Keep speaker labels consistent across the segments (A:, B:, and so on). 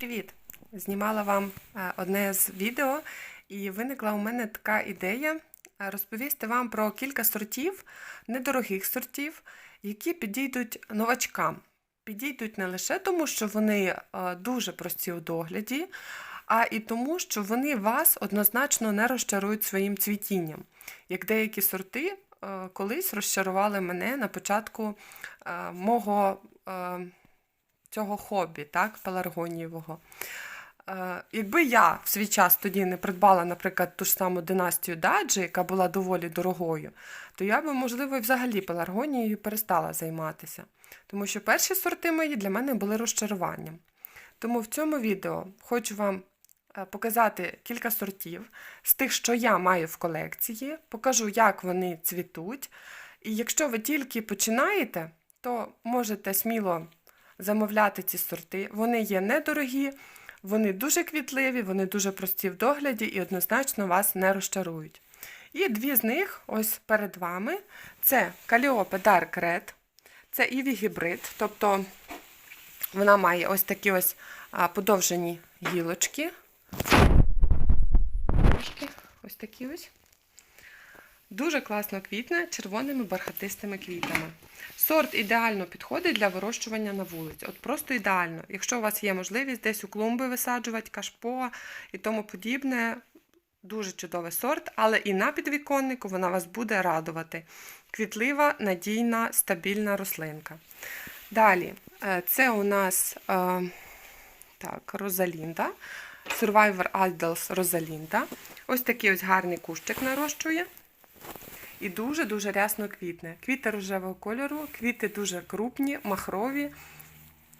A: Привіт! Знімала вам е, одне з відео, і виникла у мене така ідея е, розповісти вам про кілька сортів, недорогих сортів, які підійдуть новачкам. Підійдуть не лише тому, що вони е, дуже прості у догляді, а і тому, що вони вас однозначно не розчарують своїм цвітінням. Як деякі сорти колись розчарували мене на початку мого. Цього хобі, так, пеларгонієвого. Е, Якби я в свій час тоді не придбала, наприклад, ту ж саму династію Даджі, яка була доволі дорогою, то я би, можливо, і взагалі пеларгонією перестала займатися. Тому що перші сорти мої для мене були розчаруванням. Тому в цьому відео хочу вам е, показати кілька сортів з тих, що я маю в колекції, покажу, як вони цвітуть. І якщо ви тільки починаєте, то можете сміло замовляти ці сорти. Вони є недорогі, вони дуже квітливі, вони дуже прості в догляді і однозначно вас не розчарують. І дві з них ось перед вами: це Calliope Dark Red, це Ivy гібрид, тобто вона має ось такі ось подовжені гілочки. Ось такі ось. Дуже класно квітне червоними бархатистими квітами. Сорт ідеально підходить для вирощування на вулиці. От просто ідеально. Якщо у вас є можливість десь у клумби висаджувати, кашпо і тому подібне, дуже чудовий сорт, але і на підвіконнику вона вас буде радувати. Квітлива, надійна, стабільна рослинка. Далі, е, це у нас е, так, Розалінда. Survivor Idols Розалінда. Ось такий ось гарний кущик нарощує. І дуже-дуже рясно квітне. Квіти рожевого кольору, квіти дуже крупні, махрові.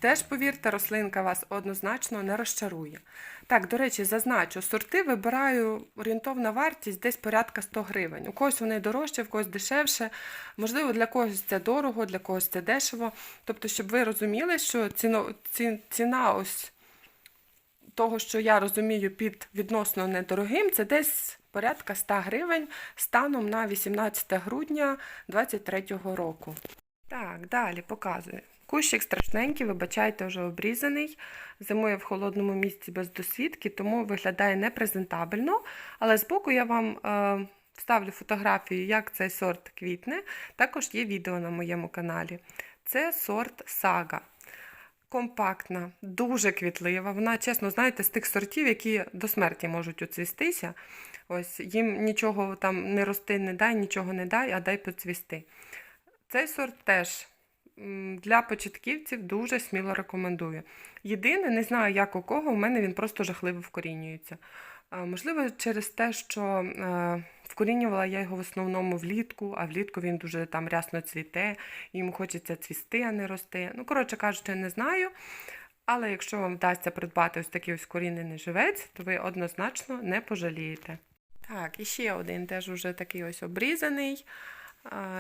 A: Теж, повірте, рослинка вас однозначно не розчарує. Так, до речі, зазначу, сорти вибираю орієнтовна вартість десь порядка 100 гривень. У когось вони дорожче, в когось дешевше. Можливо, для когось це дорого, для когось це дешево. Тобто, щоб ви розуміли, що ціна ось того, що я розумію під відносно недорогим, це десь порядка 100 гривень станом на 18 грудня 2023 року. Так, далі показую. Кущик страшненький, вибачайте, вже обрізаний. Зимує в холодному місці без досвідки, тому виглядає непрезентабельно. Але збоку я вам е, вставлю фотографію, як цей сорт квітне. Також є відео на моєму каналі. Це сорт сага. Компактна, дуже квітлива. Вона, чесно, знаєте, з тих сортів, які до смерті можуть оцвістися. Ось їм нічого там не рости, не дай, нічого не дай, а дай поцвісти. Цей сорт теж для початківців дуже сміло рекомендую. Єдине, не знаю, як у кого, у мене він просто жахливо вкорінюється. Можливо, через те, що е, вкорінювала я його в основному влітку, а влітку він дуже там рясно цвіте, йому хочеться цвісти, а не рости. Ну, коротше кажучи, не знаю. Але якщо вам вдасться придбати ось такий ось корінений живець, то ви однозначно не пожалієте. Так, і ще один теж уже такий ось обрізаний.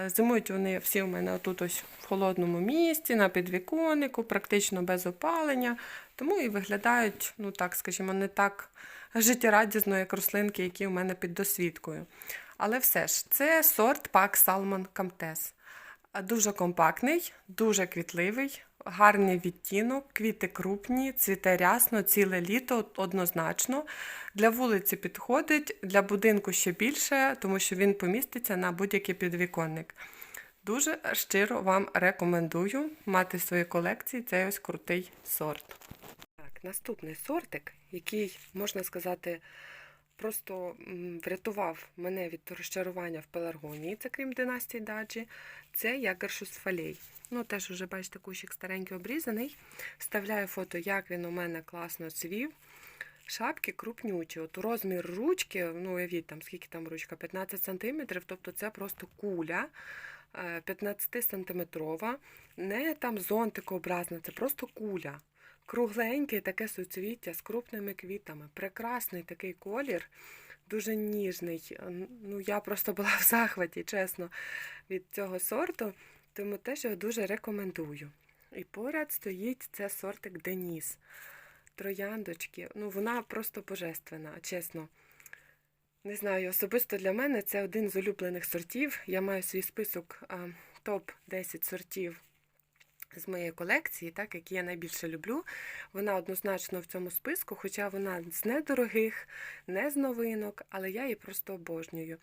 A: Зимують вони всі у мене отут ось в холодному місці, на підвіконнику, практично без опалення, тому і виглядають, ну так скажімо, не так життєрадісно, як рослинки, які у мене під досвідкою. Але все ж, це сорт Пак Salmon Comtes. Дуже компактний, дуже квітливий, гарний відтінок, квіти крупні, цвіте рясно, ціле літо однозначно. Для вулиці підходить, для будинку ще більше, тому що він поміститься на будь-який підвіконник. Дуже щиро вам рекомендую мати в своїй колекції цей ось крутий сорт. Так, наступний сортик, який, можна сказати, просто врятував мене від розчарування в пеларгонії, це крім династії Даджі, це Ягершус фалей. Ну, теж вже бачите, кущик старенький обрізаний. Вставляю фото, як він у мене класно цвів. Шапки крупнючі. От розмір ручки, ну уявіть, там скільки там ручка, 15 см, тобто це просто куля. 15 сантиметрова, не там зонтикообразна, це просто куля. Кругленьке таке суцвіття з крупними квітами. Прекрасний такий колір, дуже ніжний. Ну, Я просто була в захваті, чесно, від цього сорту, тому теж його дуже рекомендую. І поряд стоїть це сортик Деніс. Трояндочки. Ну, вона просто божественна, чесно. Не знаю, особисто для мене це один з улюблених сортів. Я маю свій список топ-10 сортів з моєї колекції, так, які я найбільше люблю. Вона однозначно в цьому списку, хоча вона з недорогих, не з новинок, але я її просто обожнюю.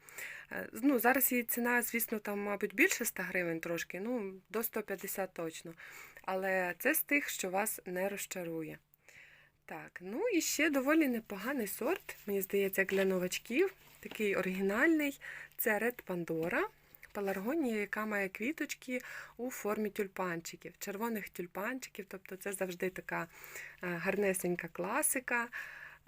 A: Е, Ну, зараз її ціна, звісно, там, мабуть, більше 100 гривень трошки, ну, до 150 точно. Але це з тих, що вас не розчарує. Так, ну і ще доволі непоганий сорт, мені здається, для новачків. Такий оригінальний. Це Red Pandora. Пеларгонія, яка має квіточки у формі тюльпанчиків, червоних тюльпанчиків. Тобто це завжди така е, гарнесенька класика,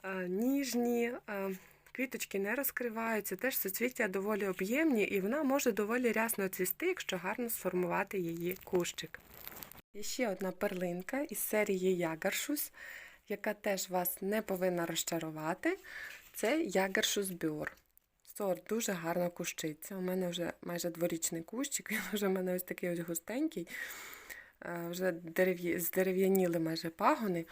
A: е, ніжні. е, Квіточки не розкриваються, теж суцвіття доволі об'ємні, і вона може доволі рясно цвісти, якщо гарно сформувати її кущик. І ще одна перлинка із серії Ягаршус, яка теж вас не повинна розчарувати. Це Ягаршус Бюр. Сорт дуже гарно кущиться. У мене вже майже дворічний кущик, він вже в мене ось такий ось густенький, е, вже дерев'я- здерев'яніли майже пагони.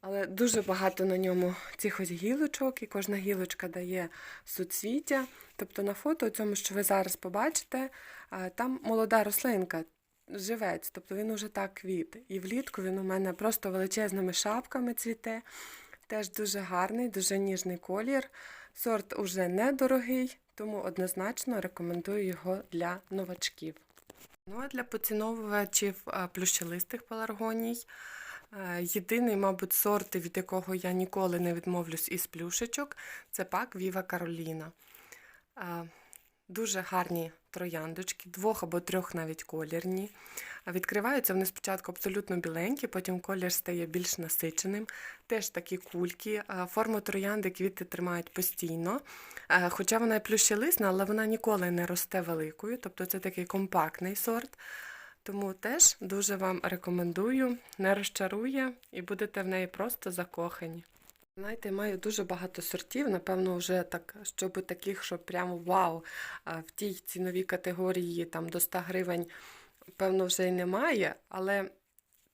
A: Але дуже багато на ньому цих ось гілочок, і кожна гілочка дає суцвіття. Тобто на фото, цьому, що ви зараз побачите, е, там молода рослинка, живець, тобто він уже так квіт. І влітку він у мене просто величезними шапками цвіте. Теж дуже гарний, дуже ніжний колір. Сорт уже недорогий, тому однозначно рекомендую його для новачків. Ну а для поціновувачів е, плющелистих пеларгоній. е, Єдиний, мабуть, сорт, від якого я ніколи не відмовлюсь із плюшечок, це пак Віва Кароліна. Е, Дуже гарні трояндочки, двох або трьох навіть колірні. Відкриваються вони спочатку абсолютно біленькі, потім колір стає більш насиченим. Теж такі кульки. Форму троянди квіти тримають постійно. Хоча вона плющелисна, але вона ніколи не росте великою, тобто це такий компактний сорт. Тому теж дуже вам рекомендую, не розчарує і будете в неї просто закохані. Знаєте, маю дуже багато сортів, напевно, вже так, щоб таких, що прямо вау, в тій ціновій категорії там до 100 гривень, певно, вже й немає. Але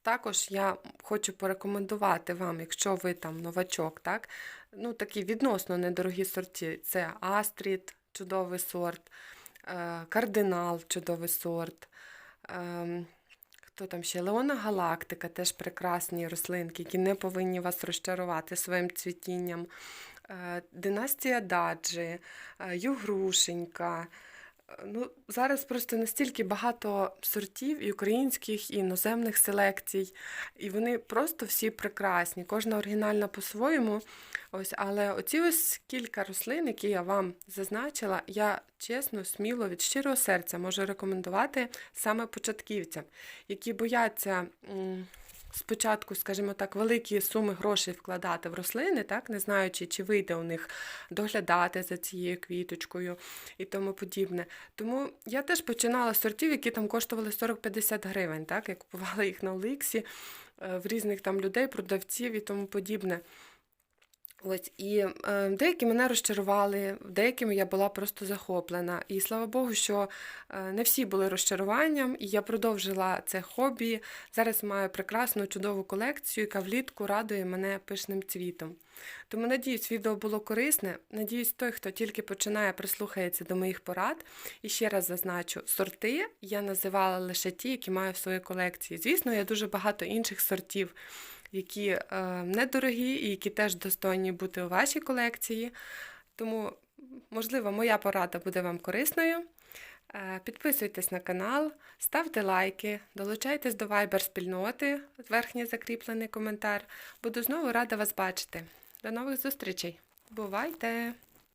A: також я хочу порекомендувати вам, якщо ви там новачок, так, ну такі відносно недорогі сорти. Це Астрід, чудовий сорт, е, Кардинал, чудовий сорт. Хто там ще? Леона Галактика, теж прекрасні рослинки, які не повинні вас розчарувати своїм цвітінням. Е, Династія Даджі, е, Югрушенька. Ну, зараз просто настільки багато сортів і українських, і іноземних селекцій, і вони просто всі прекрасні. Кожна оригінальна по-своєму. Ось, але оці ось кілька рослин, які я вам зазначила, я чесно, сміло від щирого серця можу рекомендувати саме початківцям, які бояться. Спочатку, скажімо так, великі суми грошей вкладати в рослини, так, не знаючи, чи вийде у них доглядати за цією квіточкою і тому подібне. Тому я теж починала сортів, які там коштували 40-50 гривень, так, я купувала їх на Оликсі е, в різних там людей, продавців і тому подібне. Ось і е, деякі мене розчарували, деякими я була просто захоплена. І слава Богу, що е, не всі були розчаруванням, і я продовжила це хобі. Зараз маю прекрасну чудову колекцію, яка влітку радує мене пишним цвітом. Тому надіюсь, відео було корисне. Надіюсь, той, хто тільки починає, прислухається до моїх порад. І ще раз зазначу, сорти я називала лише ті, які маю в своїй колекції. Звісно, є дуже багато інших сортів які е, недорогі і які теж достойні бути у вашій колекції. Тому, можливо, моя порада буде вам корисною. Е, Підписуйтесь на канал, ставте лайки, долучайтесь до Viber спільноти, верхній закріплений коментар. Буду знову рада вас бачити. До нових зустрічей. Бувайте!